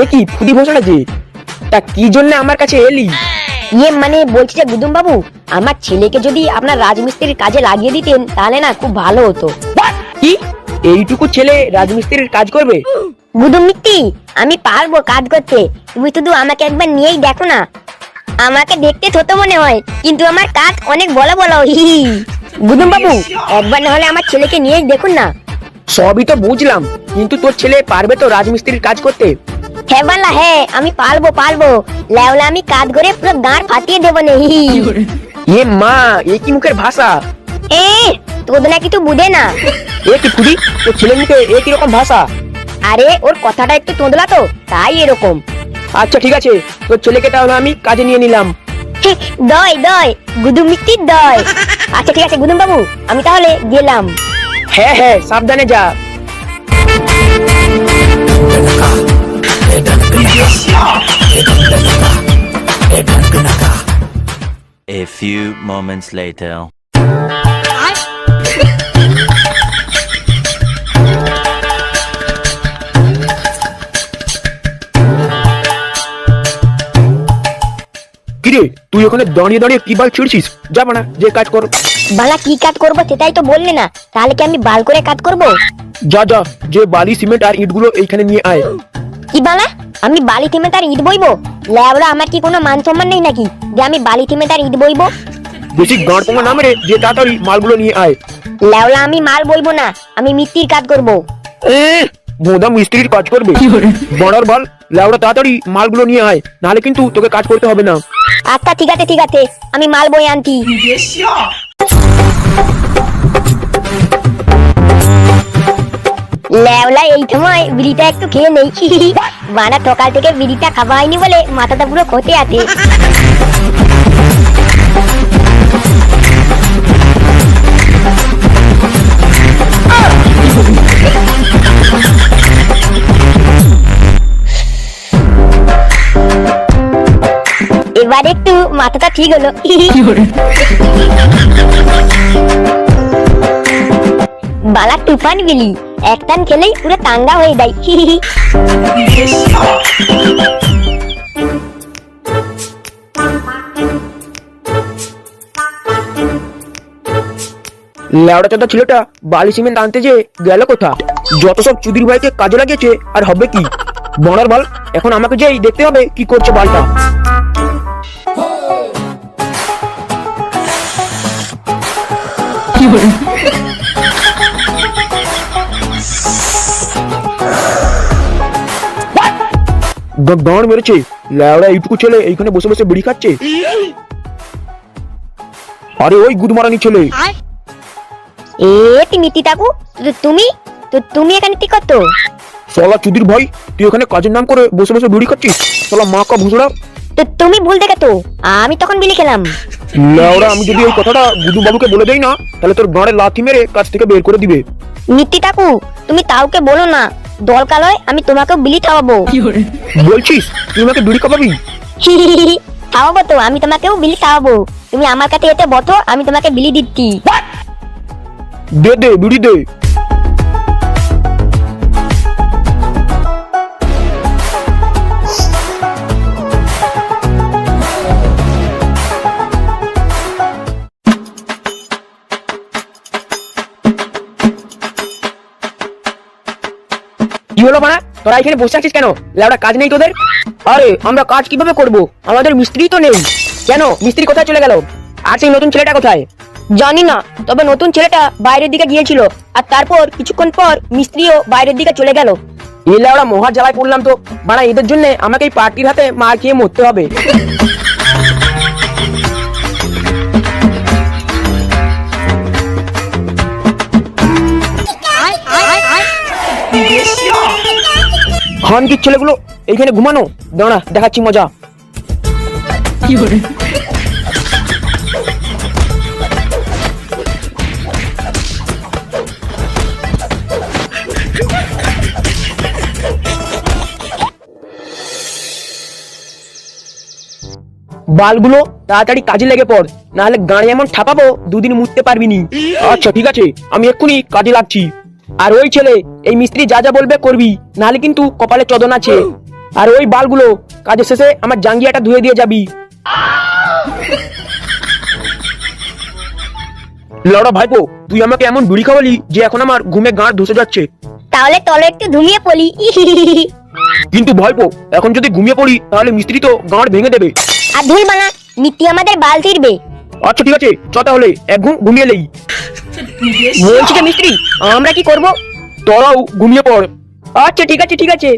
এ কি ফুদি যে তা কি জন্য আমার কাছে এলি? ইয়ে মানে বলছি যে গুদুম বাবু আমার ছেলেকে যদি আপনার রাজমিস্ত্রির কাজে লাগিয়ে দিতেন তাহলে না খুব ভালো হতো। কি? এইটুকু ছেলে রাজমিস্ত্রির কাজ করবে? গুদুম মিত্তি আমি পারব কাজ করতে। তুমি শুধু আমাকে একবার নিয়েই দেখো না। আমাকে দেখতে ছোট মনে হয় কিন্তু আমার কাজ অনেক বড় বড়। গুদুম বাবু একবার না হলে আমার ছেলেকে নিয়েই দেখুন না। সবই তো বুঝলাম কিন্তু তোর ছেলে পারবে তো রাজমিস্ত্রির কাজ করতে? হ্যাঁ বালা হ্যাঁ আমি পারব পারব। লেওলা আমি কাজ করে পুরো গাঁড় ফাটিয়ে দেবো নে হি হি। এ মা এ কি মুখের ভাষা? এ তোদের নাকি তুই বুঝে না। এ কি ফুদি তোর ছেলের মুখে এ কি রকম ভাষা? আরে ওর কথাটা একটু তোঁদলা তো তাই এরকম। আচ্ছা ঠিক আছে তোর ছেলেকে তাহলে আমি কাজে নিয়ে নিলাম। দয় দয় গুদুম মিত্তির দয়। আচ্ছা ঠিক আছে গুদুম বাবু আমি তাহলে গেলাম। হ্যাঁ হ্যাঁ সাবধানে যা A few moments later. তুই ওখানে দাঁড়িয়ে দাঁড়িয়ে কি বাল ছিড়ছিস? যা না যে কাজ কর। বালা কি কাজ করব সেটাই তো বললে না। তাহলে কি আমি বাল করে কাজ করব? যা যা যে বালি সিমেন্ট আর ইটগুলো এইখানে নিয়ে আয়। কি বালা? আমি বালি থিমে তার ইট বইবো? ল্যাবড়া আমার কি কোনো মান সম্মান নেই নাকি? যে আমি বালি থিমে তার ইট বইবো? বেশি গাঁড় পোঙা নামে রে যে তাড়াতাড়ি মালগুলো নিয়ে আয়। ল্যাবড়া আমি মাল বইবো না আমি মিত্তির কাজ করব। এ বোদা মিস্ত্রির কাজ করবে। বড়ার বল লাউড়া, তাড়াতাড়ি মালগুলো নিয়ে আয়, নাহলে কিন্তু তোকে কাজ করতে হবে না। আচ্ছা ঠিক আছে ঠিক আছে, আমি মাল বই আনছি। ল্যাবলা এই সময় বিড়িটা একটু খেয়ে নেই। বানা, সকাল থেকে বিড়িটা খাওয়া হয়নি বলে মাথাটা পুরো খতে আছে। এবার একটু মাথাটা ঠিক হলো। বালা তুফান বিলি একটান খেলেই পুরো তাঙ্গা হয়ে যায়। লেওড়া চাদা ছেলেটা, বালি সিমেন্ট আনতে যে গেল কোথা? যত সব চুদির ভাইকে কাজে লাগিয়েছে, আর হবে কি? বড়ার বল, এখন আমাকে যেই দেখতে হবে কি করছে বালটা। গাঁড় মেরেছে। এইটুকু ছেলে এইখানে বসে বসে বিড়ি খাচ্ছে। আরে ওই গুদমারানি ছেলে। এ তুমি তিতাকু তু- তুমি? তু- তুমি এখানে কি করতো? শালা চুদির ভাই তুই এখানে কাজের নাম করে বসে বসে বিড়ি খাচ্ছিস? শালা মা কা ভুসড়া তো তুমি ভুল দেখে তো আমি তখন বিলি খেলাম। লেওড়া আমি যদি এই কথাটা গুদু বাবুকে বলে দেই না তাহলে তোর গাঁড়ে লাথি মেরে কাজ থেকে বের করে দিবে। মিত্তি টাকু তুমি তাওকে বলো না। দল হয় আমি তোমাকেও বিলি খাওয়াবো। বলছিস তুই আমাকে বিড়ি খাওয়াবি? খাওয়াবো তো আমি তোমাকেও বিলি খাওয়াবো। তুমি আমার কাছে এতে বসো আমি তোমাকে বিলি দিচ্ছি। দে দে বিড়ি দে। কি হলো মানা তোরা এখানে বসে আছিস কেন? লেওড়া কাজ নেই তোদের? আরে আমরা কাজ কীভাবে করব? আমাদের মিস্ত্রি তো নেই। কেন? মিস্ত্রি কোথায় চলে গেল? আর সেই নতুন ছেলেটা কোথায়? জানি না তবে নতুন ছেলেটা বাইরের দিকে গিয়েছিল আর তারপর কিছুক্ষণ পর মিস্ত্রিও বাইরের দিকে চলে গেল। এই লেওড়া মহা জ্বালায় পড়লাম তো। মানা এদের জন্য আমাকে এই পার্টির হাতে মার খেয়ে মরতে হবে। খানকির ছেলেগুলো এইখানে ঘুমানো? দাঁড়া, দেখাচ্ছি মজা। বালগুলো তাড়াতাড়ি কাজে লেগে পড়, নাহলে গাড়ি এমন ঠাপাবো, দুদিন মুততে পারবি নি। আচ্ছা ঠিক আছে, আমি এক্ষুনি কাজে লাগছি। আর ওই ছেলে এই মিস্ত্রি যা যা বলবে করবি নাহলে কিন্তু কপালে চদন আছে। আর ওই বালগুলো কাজের শেষে আমার জাঙ্গিয়াটা ধুয়ে দিয়ে যাবি। লড়া ভাইপো তুই আমাকে এমন বিড়ি খাওয়ালি যে এখন আমার ঘুমে গাঁট ধসে যাচ্ছে। তাহলে তলে একটু ঘুমিয়ে পড়ি। কিন্তু ভয়পো এখন যদি ঘুমিয়ে পড়ি তাহলে মিস্ত্রি তো গাঁড় ভেঙে দেবে। আর ধুল বানা মিট্টি আমাদের বাল ছিড়বে। আচ্ছা ঠিক আছে চ তাহলে এক ঘুম ঘুমিয়ে লেই। বলছি যে মিস্ত্রি আমরা কি করব? তোরাও ঘুমিয়ে পড়। আচ্ছা ঠিক আছে ঠিক আছে।